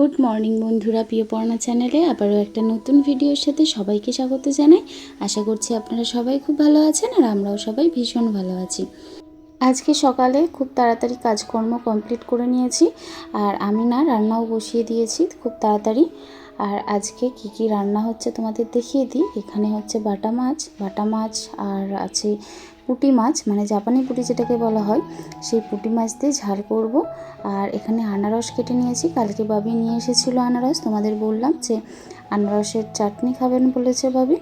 Good morning বন্ধুরা, প্রিয় পড়না চ্যানেলে আবারও একটা নতুন ভিডিওর সাথে সবাইকে স্বাগত জানাই। আশা করছি আপনারা সবাই খুব ভালো আছেন আর আমরাও সবাই ভীষণ ভালো আছি। আজকে সকালে খুব তাড়াতাড়ি কাজকর্ম কমপ্লিট করে নিয়েছি আর আমি না রান্নাও বসিয়ে দিয়েছি খুব তাড়াতাড়ি। আর আজকে কি কি রান্না হচ্ছে তোমাদের দেখিয়ে দিই। এখানে হচ্ছে বাটা মাছ বাটা মাছ আর আছে পুঁটি মাছ মানে জাপানি পুঁটি যেটাকে বলা হয়, সেই পুঁটি মাছ দিয়ে ঝাল করব। আর এখানে আনারস কেটে নিয়েছি। কালকে বাবি নিয়ে এসেছিল আনারস। তোমাদের বললাম যে আনারসের চাটনি খাবেন বলেছে বাবি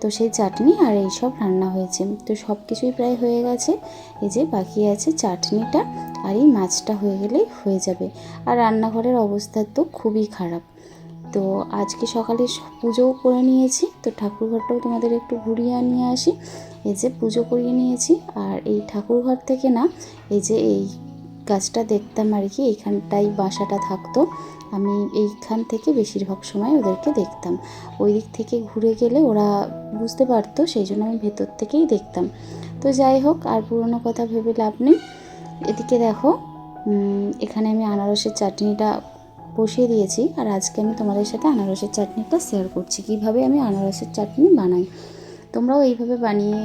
তো সেই চাটনি আর এই সব রান্না হয়েছে। তো সব কিছুই প্রায় হয়ে গেছে। এই যে বাকি আছে চাটনিটা আর এই মাছটা হয়ে গেলেই হয়ে যাবে। আর রান্নাঘরের অবস্থা তো খুবই খারাপ। তো আজকে সকালে পুজোও করে নিয়েছি। তো ঠাকুরঘরটাও তোমাদের একটু ঘুরিয়ে নিয়ে আসি। এই যে পুজো করিয়ে নিয়েছি। আর এই ঠাকুরঘর থেকে না, এই যে এই গাছটা দেখতাম আর কি, এইখানটাই বাসাটা থাকতো। আমি এইখান থেকে বেশিরভাগ সময় ওদেরকে দেখতাম। ওই দিক থেকে ঘুরে গেলে ওরা বুঝতে পারতো, সেই জন্য আমি ভেতর থেকেই দেখতাম। তো যাই হোক, আর পুরনো কথা ভেবে লাভ নেই। এদিকে দেখো এখানে আমি আনারসের চাটনিটা বসিয়ে দিয়েছি আর আজকে আমি তোমাদের সাথে আনারসের চাটনিটা শেয়ার করছি। কীভাবে আমি আনারসের চাটনি বানাই? তোমরাও এইভাবে বানিয়ে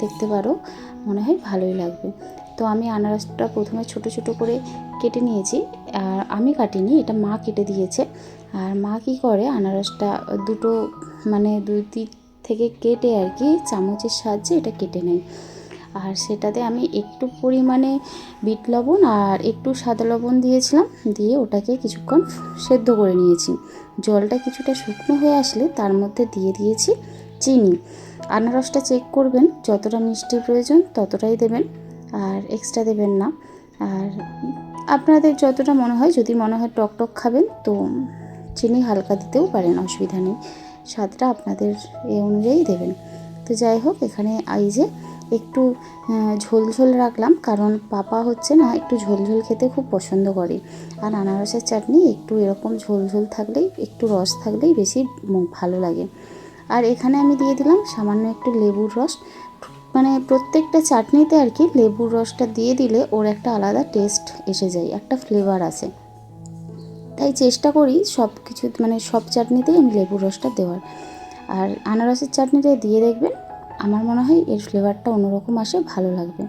দেখতে পারো, মনে হয় ভালোই লাগবে। তো আমি আনারসটা প্রথমে ছোট ছোট করে কেটে নিয়েছি, আর আমি কাটিনি, এটা মা কেটে দিয়েছে। আর মা কি করে, আনারসটা দুটো মানে দুই দিক থেকে কেটে আর কি চামচের সাহায্যে এটা কেটে নেয়। আর সেটাতে আমি একটু পরিমাণে বিট লবণ আর একটু সাদা লবণ দিয়েছিলাম, দিয়ে ওটাকে কিছুক্ষণ সেদ্ধ করে নিয়েছি। জলটা কিছুটা শুকনো হয়ে আসলে তার মধ্যে দিয়ে দিয়েছি চিনি। আনারসটা চেক করবেন, যতটা মিষ্টির প্রয়োজন ততটাই দেবেন, আর এক্সট্রা দেবেন না। আর আপনাদের যতটা মনে হয়, যদি মনে হয় টক টক খাবেন, তো চিনি হালকা দিতেও পারেন, অসুবিধা নেই। স্বাদটা আপনাদের এ অনুযায়ী দেবেন। তো যাই হোক, এখানে যে একটু আহ, ঝোল ঝোল রাখলাম কারণ পাপা হচ্ছে না একটু ঝোল ঝোল খেতে খুব পছন্দ করে। আর আনারসের চাটনি একটু এরকম ঝোল ঝোল থাকলেই একটু রস থাকলেই বেশি ভালো লাগে। আর এখানে আমি দিয়ে দিলাম সামান্য একটু লেবুর রস। মানে প্রত্যেকটা চাটনিতে আর কি লেবুর রসটা দিয়ে দিলে ওর একটা আলাদা টেস্ট এসে যায় একটা ফ্লেভার আছে তাই চেষ্টা করি সব কিছু মানে সব চাটনিতেই আমি লেবুর রসটা দেওয়ার। আর আনারসের চাটনিটা দিয়ে দেখবেন আমার মনে হয় এর ফ্লেভারটা অন্যরকম আসে, ভালো লাগবে।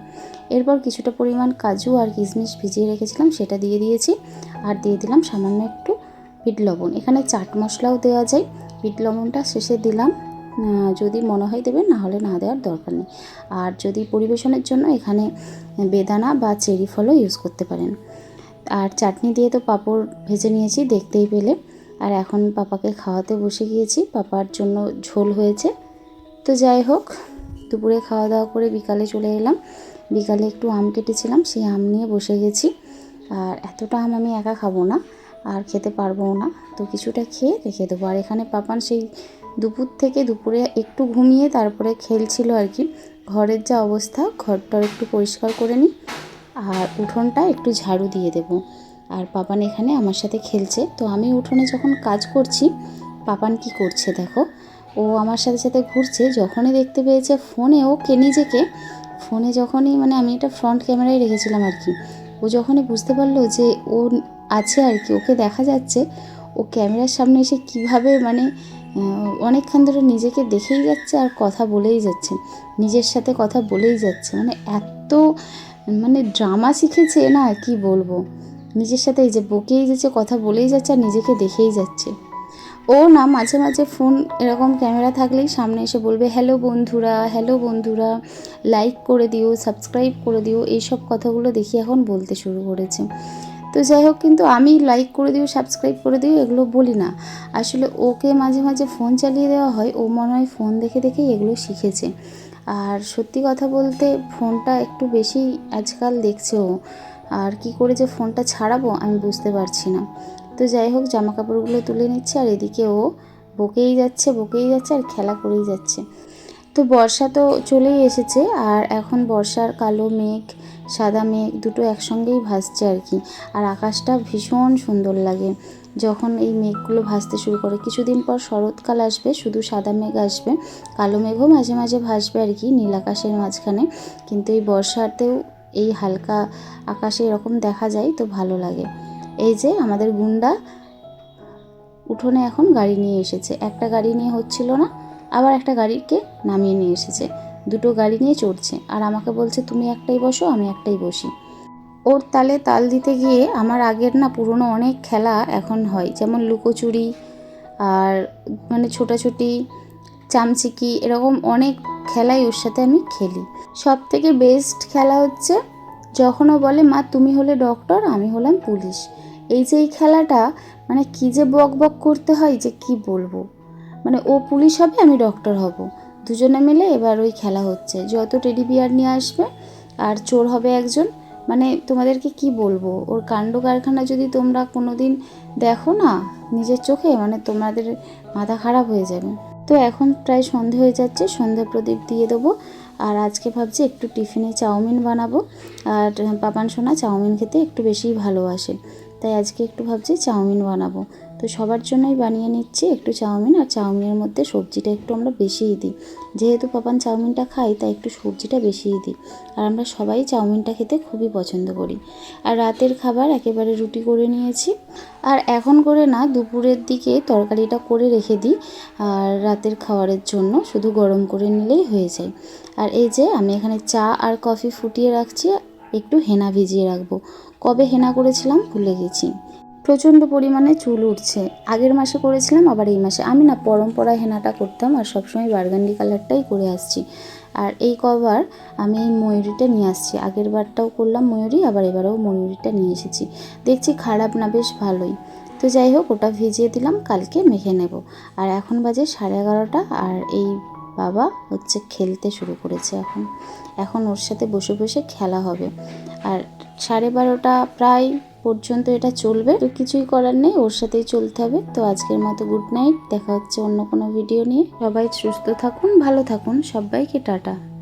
এরপর কিছুটা পরিমাণ কাজু আর কিশমিশ ভিজিয়ে রেখেছিলাম, সেটা দিয়ে দিয়েছি। আর দিয়ে দিলাম সামান্য একটু বিট লবণ। এখানে চাট মশলাও দেওয়া যায়। বিট লবণটা শেষে দিলাম। যদি মনে হয় দেবেন, না হলে না দেওয়ার দরকার নেই। আর যদি পরিবেশনের জন্য এখানে বেদানা বা চেরি ফলও ইউজ করতে পারেন। আর চাটনি দিয়ে তো পাঁপড় ভেজে নিয়েছি, দেখতেই পেলে। আর এখন পাপাকে খাওয়াতে বসে গিয়েছি। পাপার জন্য ঝোল হয়েছে। তো যাই হোক, দুপুরে খাওয়া দাওয়া করে বিকালে চলে এলাম। বিকালে একটু আম কেটেছিলাম, সেই আম নিয়ে বসে গেছি। আর এতটা আম আমি একা খাব না, আর খেতে পারব না। তো কিছুটা খেয়ে রেখে দেবো। আর এখানে পাপান সেই দুপুর থেকে দুপুরে একটু ঘুমিয়ে তারপরে খেলছিল আর কি। ঘরের যা অবস্থা ঘরটা একটু পরিষ্কার করে নিই। আর উঠোনটা একটু ঝাড়ু দিয়ে দেব। আর পাপান এখানে আমার সাথে খেলছে। তো আমি উঠোনে যখন কাজ করছি, পাপান কি করছে দেখো। ও আমার সাথে সাথে ঘুরছে, যখনই দেখতে পেয়েছে ফোনে ও কে, নিজেকে ফোনে যখনই মানে আমি এটা ফ্রন্ট ক্যামেরায় রেখেছিলাম আর কি। ও যখনই বুঝতে পারল যে ও আছে আর কি, ওকে দেখা যাচ্ছে, ও ক্যামেরার সামনে এসে কীভাবে মানে অনেকক্ষণ ধরে নিজেকে দেখেই যাচ্ছে আর কথা বলেই যাচ্ছে, নিজের সাথে কথা বলেই যাচ্ছে। মানে এত মানে ড্রামা শিখেছে না কি বলব? নিজের সাথে এই যে বকেই যাচ্ছে, কথা বলেই যাচ্ছে আর নিজেকে দেখেই যাচ্ছে। ও না, মাঝে মাঝে ফোন এরকম ক্যামেরা থাকলেই সামনে এসে বলবে হ্যালো বন্ধুরা হ্যালো বন্ধুরা লাইক করে দিও সাবস্ক্রাইব করে দিও। এইসব কথাগুলো দেখি এখন বলতে শুরু করেছে। তো যাই হোক, কিন্তু আমি লাইক করে দিও সাবস্ক্রাইব করে দিও, এগুলো বলি না। আসলে ওকে মাঝে মাঝে ফোন চালিয়ে দেওয়া হয়, ও মনে হয় ফোন দেখে দেখেই এগুলো শিখেছে। আর সত্যি কথা বলতে ফোনটা একটু বেশি আজকাল দেখছে ও। আর কি করে যে ফোনটা ছাড়াবো আমি বুঝতে পারছি না। তো যাই হোক জামা কাপড়গুলো তুলে নিচ্ছে আর এদিকে ও বকেই যাচ্ছে বকেই যাচ্ছে আর খেলা করেই যাচ্ছে। তো বর্ষা তো চলেই এসেছে আর এখন বর্ষার কালো মেঘ, সাদা মেঘ দুটো একসঙ্গেই ভাসছে আর কি। আর আকাশটা ভীষণ সুন্দর লাগে। যখন এই মেঘগুলো ভাসতে শুরু করে, কিছুদিন পর শরৎকাল আসবে, শুধু সাদা মেঘ আসবে, কালো মেঘও মাঝে মাঝে ভাসবে আর কি নীল আকাশের মাঝখানে। কিন্তু এই বর্ষাতেও এই হালকা আকাশে এরকম দেখা যায়, তো ভালো লাগে। এই যে আমাদের গুন্ডা উঠোনে এখন গাড়ি নিয়ে এসেছে। একটা গাড়ি নিয়ে হচ্ছিল না, আবার একটা গাড়িকে নামিয়ে নিয়ে এসেছে। দুটো গাড়ি নিয়ে চড়ছে। আর আমাকে বলছে, তুমি একটাই বসো, আমি একটাই বসি। ওর তালে তাল দিতে গিয়ে আমার আগের না পুরনো অনেক খেলা এখন হয়। যেমন লুকোচুরি আর মানে ছোটাছুটি, চামচিকি, এরকম অনেক খেলাই ওর সাথে আমি খেলি। সব থেকে বেস্ট খেলা হচ্ছে যখন ও বলে, মা, তুমি হলে ডক্টর আমি হলাম পুলিশ। এই যে এই খেলাটা মানে কী যে বক বক করতে হয় যে কি বলব? মানে ও পুলিশ হবে, আমি ডক্টর হব। দুজনে মিলে এবার ওই খেলা হচ্ছে। যত টেডি বিয়ার নিয়ে আসবে, আর চোর হবে একজন মানে তোমাদেরকে কি বলব? ওর কাণ্ড কারখানা যদি তোমরা কোনো দিন দেখো না, নিজের চোখে মানে তোমাদের মাথা খারাপ হয়ে যাবে। তো এখন প্রায় সন্ধে হয়ে যাচ্ছে, সন্ধে প্রদীপ দিয়ে দেবো। আর আজকে ভাবছি একটু টিফিনে চাউমিন বানাবো। আর পাপান সোনা চাউমিন খেতে একটু বেশিই ভালোবাসে। তাই আজকে একটু ভাবছি চাউমিন বানাবো। তো সবার জন্যই বানিয়ে নিচ্ছি একটু চাউমিন আর চাউমিনের মধ্যে সবজিটা একটু আমরা বেশিই দিই। যেহেতু পাপান চাউমিনটা খাই তাই একটু সবজিটা বেশিই দিই। আর আমরা সবাই চাউমিনটা খেতে খুবই পছন্দ করি। আর রাতের খাবার একেবারে রুটি করে নিয়েছি। আর এখন করে না, দুপুরের দিকে তরকারিটা করে রেখে দিই, আর রাতের খাবারের জন্য শুধু গরম করে নিলেই হয়ে যায়। আর এই যে আমি এখানে চা আর কফি ফুটিয়ে রাখছি একটু হেনা ভিজিয়ে রাখব। কবে হেনা করেছিলাম ভুলে গেছি। প্রচণ্ড পরিমাণে চুল উঠছে। আগের মাসে করেছিলাম, আবার এই মাসে। আমি না পরম্পরা হেনাটা করতাম আর সবসময় বার্গান্ডি কালারটাই করে আসছি। আর এই কবার আমি এই ময়ূরীটা নিয়ে আসছি। আগের বারটাও করলাম ময়ূরী, আবার এবারেও ময়ূরীটা নিয়ে এসেছি। দেখছি খারাপ না, বেশ ভালোই। তো যাই হোক, ওটা ভিজিয়ে দিলাম, কালকে মেখে নেব। আর এখন বাজে সাড়ে এগারোটা, আর এই বাবা হচ্ছে খেলতে শুরু করেছে এখন। এখন ওর সাথে বসে বসে খেলা হবে। আর সাড়ে বারোটা প্রায় পর্যন্ত এটা চলবে। তো কিছুই করার নেই, ওর সাথেই চলতে হবে। তো আজকের মতো গুড নাইট দেখা হচ্ছে অন্য কোনো ভিডিও নিয়ে। সবাই সুস্থ থাকুন, ভালো থাকুন। সবাইকে টাটা।